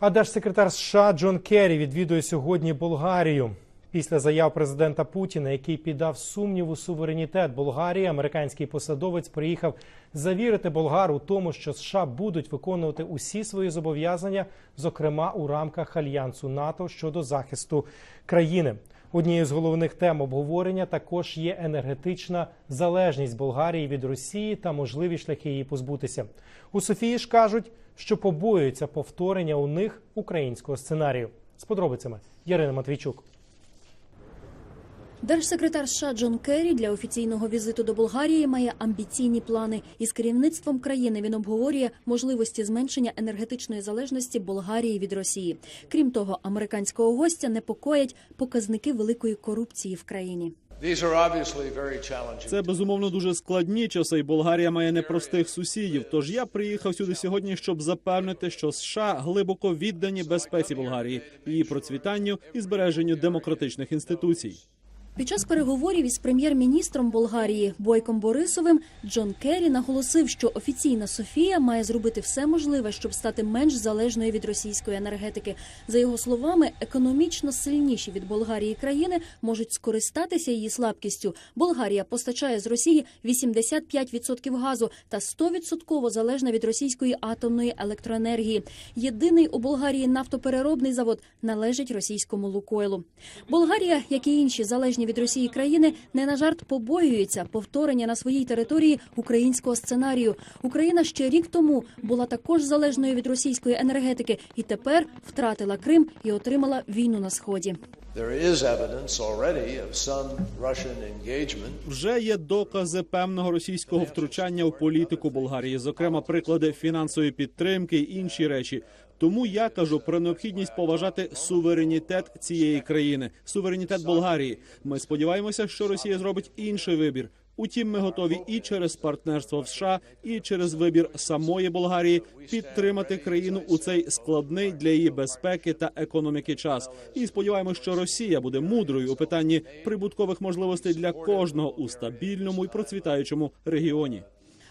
А держсекретар США Джон Керрі відвідує сьогодні Болгарію. Після заяв президента Путіна, який піддав сумніву суверенітет Болгарії, американський посадовець приїхав завірити болгар у тому, що США будуть виконувати усі свої зобов'язання, зокрема у рамках альянсу НАТО щодо захисту країни. Однією з головних тем обговорення також є енергетична залежність Болгарії від Росії та можливі шляхи її позбутися. У Софії ж кажуть, що побоюються повторення у них українського сценарію. З подробицями Ярина Матвійчук. Держсекретар США Джон Керрі для офіційного візиту до Болгарії має амбіційні плани. Із керівництвом країни він обговорює можливості зменшення енергетичної залежності Болгарії від Росії. Крім того, американського гостя непокоять показники великої корупції в країні. Це безумовно дуже складні часи, і Болгарія має непростих сусідів. Тож я приїхав сюди сьогодні, щоб запевнити, що США глибоко віддані безпеці Болгарії, її процвітанню і збереженню демократичних інституцій. Під час переговорів із прем'єр-міністром Болгарії Бойком Борисовим Джон Керрі наголосив, що офіційна Софія має зробити все можливе, щоб стати менш залежною від російської енергетики. За його словами, економічно сильніші від Болгарії країни можуть скористатися її слабкістю. Болгарія постачає з Росії 85% газу та 100% залежна від російської атомної електроенергії. Єдиний у Болгарії нафтопереробний завод належить російському Лукойлу. Болгарія, як і інші залежні від Росії країни, не на жарт побоюється повторення на своїй території українського сценарію. Україна ще рік тому була також залежною від російської енергетики і тепер втратила Крим і отримала війну на сході. Вже є докази певного російського втручання в політику Болгарії, зокрема приклади фінансової підтримки і інші речі. Тому я кажу про необхідність поважати суверенітет цієї країни, суверенітет Болгарії. Ми сподіваємося, що Росія зробить інший вибір. Утім, ми готові і через партнерство в США, і через вибір самої Болгарії підтримати країну у цей складний для її безпеки та економіки час. І сподіваємося, що Росія буде мудрою у питанні прибуткових можливостей для кожного у стабільному і процвітаючому регіоні.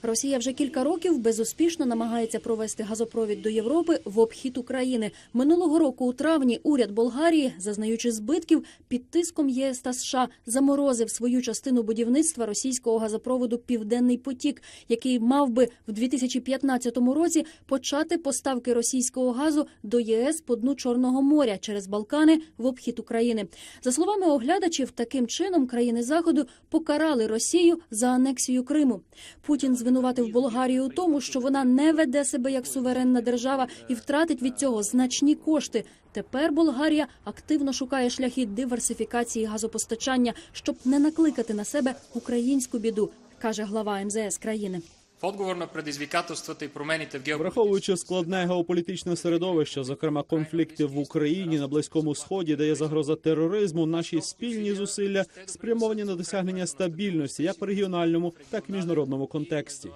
Росія вже кілька років безуспішно намагається провести газопровід до Європи в обхід України. Минулого року у травні уряд Болгарії, зазнаючи збитків, під тиском ЄС та США заморозив свою частину будівництва російського газопроводу Південний потік, який мав би в 2015 році почати поставки російського газу до ЄС по дну Чорного моря через Балкани в обхід України. За словами оглядачів, таким чином країни заходу покарали Росію за анексію Криму. Путін звинуватив Болгарію у тому, що вона не веде себе як суверенна держава і втратить від цього значні кошти. Тепер Болгарія активно шукає шляхи диверсифікації газопостачання, щоб не накликати на себе українську біду, каже глава МЗС країни. В отговор на предизвикателствата і промените в геополітиці Враховуючи складне геополітичне середовище, зокрема конфлікти в Україні на близькому сході, де є загроза тероризму, наші спільні зусилля спрямовані на досягнення стабільності як в регіональному, так і міжнародному контексті.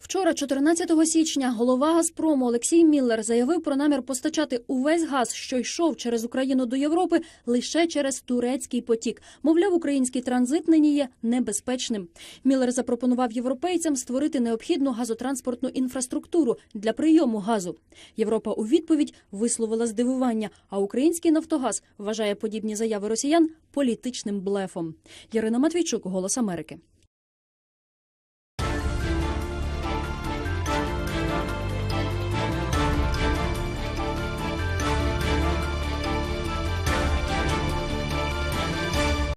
Вчора, 14 січня, голова Газпрому Олексій Міллер заявив про намір постачати увесь газ, що йшов через Україну до Європи, лише через турецький потік. Мовляв, український транзит нині є небезпечним. Міллер запропонував європейцям створити необхідну газотранспортну інфраструктуру для прийому газу. Європа у відповідь висловила здивування. А український Нафтогаз вважає подібні заяви росіян політичним блефом. Ярина Матвійчук, Голос Америки.